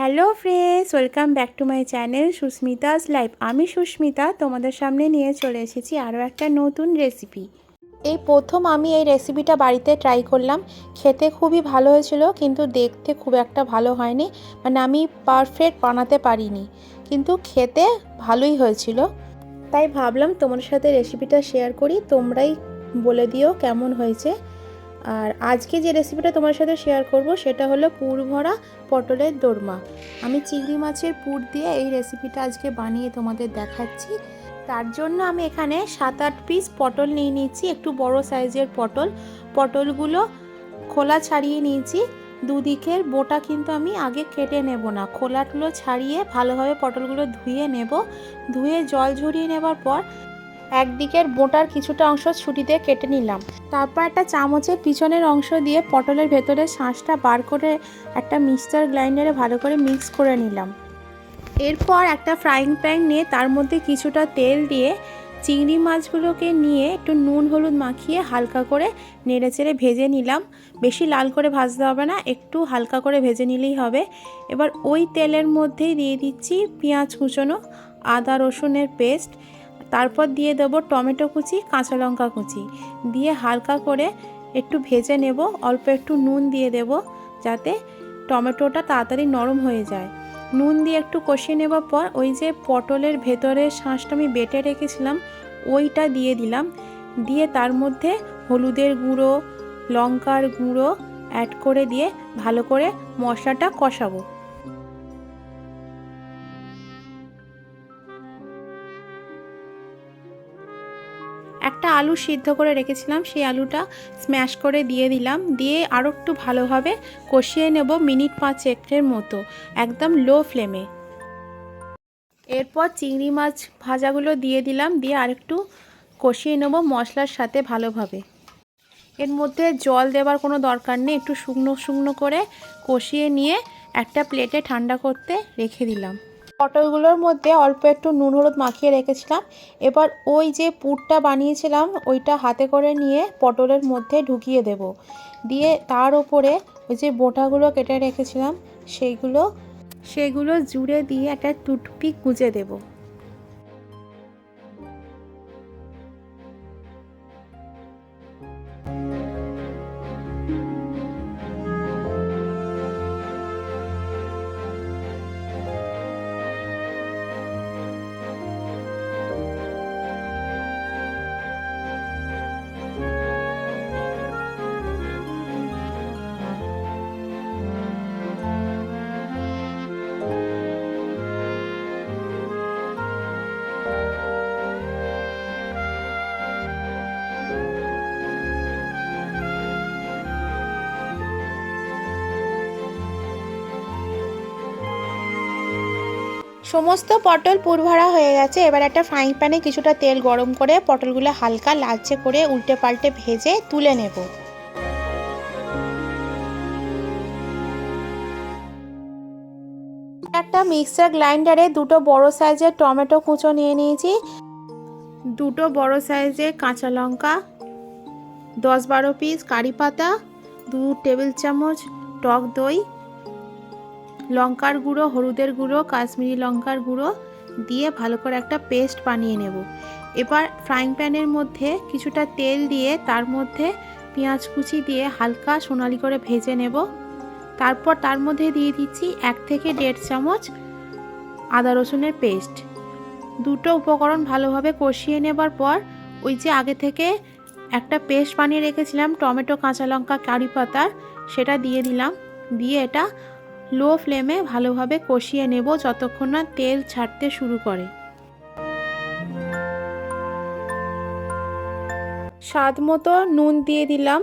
Hello friends welcome back to my channel Susmita's life. আমি সুস্মিতা তোমাদের সামনে নিয়ে চলে এসেছি আরও একটা নতুন রেসিপি। এই প্রথম আমি এই রেসিপিটা বাড়িতে ট্রাই করলাম। খেতে খুবই ভালো হয়েছিল কিন্তু দেখতে খুব একটা ভালো হয়নি। মানে আমি পারফেক্ট বানাতে পারিনি কিন্তু খেতে ভালোই হয়েছিল। তাই ভাবলাম তোমার সাথে রেসিপিটা শেয়ার করি তোমরাই বলে দিও কেমন হয়েছে। আর আজকে যে রেসিপিটা তোমার সাথে শেয়ার করব, সেটা হলো পুর ভরা পটলের দোরমা। আমি চিংড়ি মাছের পুর দিয়ে এই রেসিপিটা আজকে বানিয়ে তোমাদের দেখাচ্ছি। তার জন্য আমি এখানে সাত আট পিস পটল নিয়ে নিয়েছি, একটু বড় সাইজের পটল। পটলগুলো খোলা ছাড়িয়ে নিয়েছি। দুদিকের বোটা কিন্তু আমি আগে কেটে নেব না। খোলাগুলো ছাড়িয়ে ভালোভাবে পটলগুলো ধুয়ে নেব। ধুয়ে জল ঝরিয়ে নেবার পর একদিকের বোটার কিছুটা অংশ ছুটিতে কেটে নিলাম। তারপর একটা চামচের পিছনের অংশ দিয়ে পটলের ভেতরে শাঁসটা বার করে একটা মিক্সচার গ্রাইন্ডারে ভালো করে মিক্স করে নিলাম। এরপর একটা ফ্রাইং প্যান নিয়ে তার মধ্যে কিছুটা তেল দিয়ে চিংড়ি মাছগুলোকে নিয়ে একটু নুন হলুদ মাখিয়ে হালকা করে নেড়ে চেড়ে ভেজে নিলাম। বেশি লাল করে ভাজতে হবে না, একটু হালকা করে ভেজে নিলেই হবে। এবার ওই তেলের মধ্যেই দিয়ে দিচ্ছি পেঁয়াজ কুচোনো, আদা রসুনের পেস্ট তারপর দিয়ে দেবো টমেটো কুচি, কাঁচা লঙ্কা কুচি। দিয়ে হালকা করে একটু ভেজে নেব, অল্প একটু নুন দিয়ে দেব যাতে টমেটোটা তাড়াতাড়ি নরম হয়ে যায়। নুন দিয়ে একটু কষিয়ে নেবার পর ওই যে পটলের ভেতরের শাঁসটা আমি বেটে রেখেছিলাম, ওইটা দিয়ে দিলাম। দিয়ে তার মধ্যে হলুদের গুঁড়ো, লঙ্কার গুঁড়ো অ্যাড করে দিয়ে ভালো করে মশলাটা কষাবো। একটা আলু সিদ্ধ করে রেখেছিলাম, সেই আলুটা স্ম্যাশ করে দিয়ে দিলাম। দিয়ে আরও একটু ভালোভাবে কষিয়ে নেব মিনিট পাঁচেকের মতো, একদম লো ফ্লেমে এরপর চিংড়ি মাছ ভাজাগুলো দিয়ে দিলাম, দিয়ে আরেকটু কষিয়ে নেব মশলার সাথে ভালোভাবে। এর মধ্যে জল দেবার কোনো দরকার নেই, একটু শুকনো শুকনো করে কষিয়ে নিয়ে একটা প্লেটে ঠান্ডা করতে রেখে দিলাম। পটলগুলোর মধ্যে অল্প একটু নুন হলুদ মাখিয়ে রেখেছিলাম। এবার ওই যে পুরটা বানিয়েছিলাম, ওইটা হাতে করে নিয়ে পটলের মধ্যে ঢুকিয়ে দেব। দিয়ে তার ওপরে ওই যে বোটাগুলো কেটে রেখেছিলাম, সেইগুলো সেগুলো জুড়ে দিয়ে একটা টুটপিক গুঁজে দেবো। সমস্ত পটল পুরভরা হয়ে গেছে। এবার একটা ফ্রাইং প্যানে কিছুটা তেল গরম করে পটলগুলো হালকা লালচে করে উল্টে পাল্টে ভেজে তুলে নেব। একটা মিক্সার গ্রাইন্ডারে দুটো বড় সাইজের টমেটো কুঁচো নিয়ে নিয়েছি। দুটো বড় সাইজের কাঁচা লঙ্কা, দশ বারো পিস কারি পাতা, দু টেবিল চামচ টক দই লঙ্কার গুঁড়ো, হলুদের গুঁড়ো, কাশ্মীরি লঙ্কার গুঁড়ো দিয়ে ভালো করে একটা পেস্ট বানিয়ে নেব। এবার ফ্রাইং প্যানের মধ্যে কিছুটা তেল দিয়ে তার মধ্যে পেঁয়াজ কুচি দিয়ে হালকা সোনালি করে ভেজে নেব। তারপর তার মধ্যে দিয়ে দিচ্ছি এক থেকে দেড় চামচ আদা রসুনের পেস্ট। দুটো উপকরণ ভালোভাবে কষিয়ে নেবার পর ওই যে আগে থেকে একটা পেস্ট বানিয়ে রেখেছিলাম টমেটো, কাঁচা লঙ্কা, কারি পাতার, সেটা দিয়ে দিলাম। দিয়ে এটা লো ফ্লেমে ভালোভাবে কষিয়ে নেব যতক্ষণ না তেল ছাড়তে শুরু করে। স্বাদ মতো নুন দিয়ে দিলাম।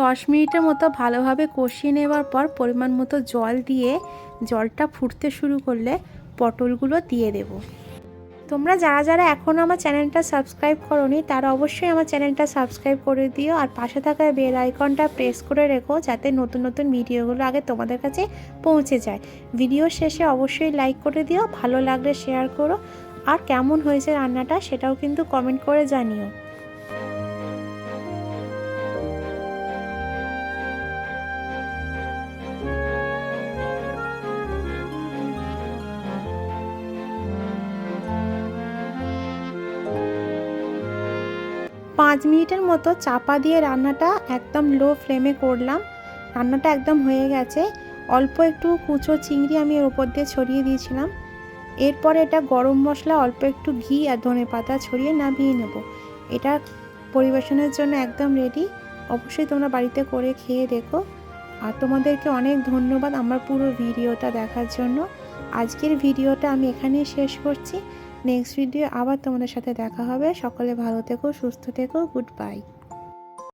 দশ মিনিটের মতো ভালোভাবে কষিয়ে নেবার পর পরিমাণ মতো জল দিয়ে জলটা ফুটতে শুরু করলে পটলগুলো দিয়ে দেব। তোমরা যারা যারা এখনও আমার চ্যানেলটা সাবস্ক্রাইব করোনি, তারা অবশ্যই আমার চ্যানেলটা সাবস্ক্রাইব করে দিও আর পাশে থাকা বেল আইকনটা প্রেস করে রেখো যাতে নতুন নতুন ভিডিওগুলো আগে তোমাদের কাছে পৌঁছে যায়। ভিডিও শেষে অবশ্যই লাইক করে দিও, ভালো লাগলে শেয়ার করো। আর কেমন হয়েছে রান্নাটা সেটাও কিন্তু কমেন্ট করে জানিও। পাঁচ মিনিটের মতো চাপা দিয়ে রান্নাটা একদম লো ফ্লেমে করলাম। রান্নাটা একদম হয়ে গেছে। অল্প একটু কুচো চিংড়ি আমি এর উপর দিয়ে ছড়িয়ে দিয়েছিলাম। এরপরে এটা গরম মশলা, অল্প একটু ঘি আর ধনে পাতা ছড়িয়ে নামিয়ে নেব। এটা পরিবেশনের জন্য একদম রেডি অবশ্যই তোমরা বাড়িতে করে খেয়ে দেখো। আর তোমাদেরকে অনেক ধন্যবাদ আমার পুরো ভিডিওটা দেখার জন্য। আজকের ভিডিওটা আমি এখানেই শেষ করছি। নেক্সট ভিডিও আবার তোমাদের সাথে দেখা হবে। সকলে ভালো থেকো সুস্থ থেকো গুড বাই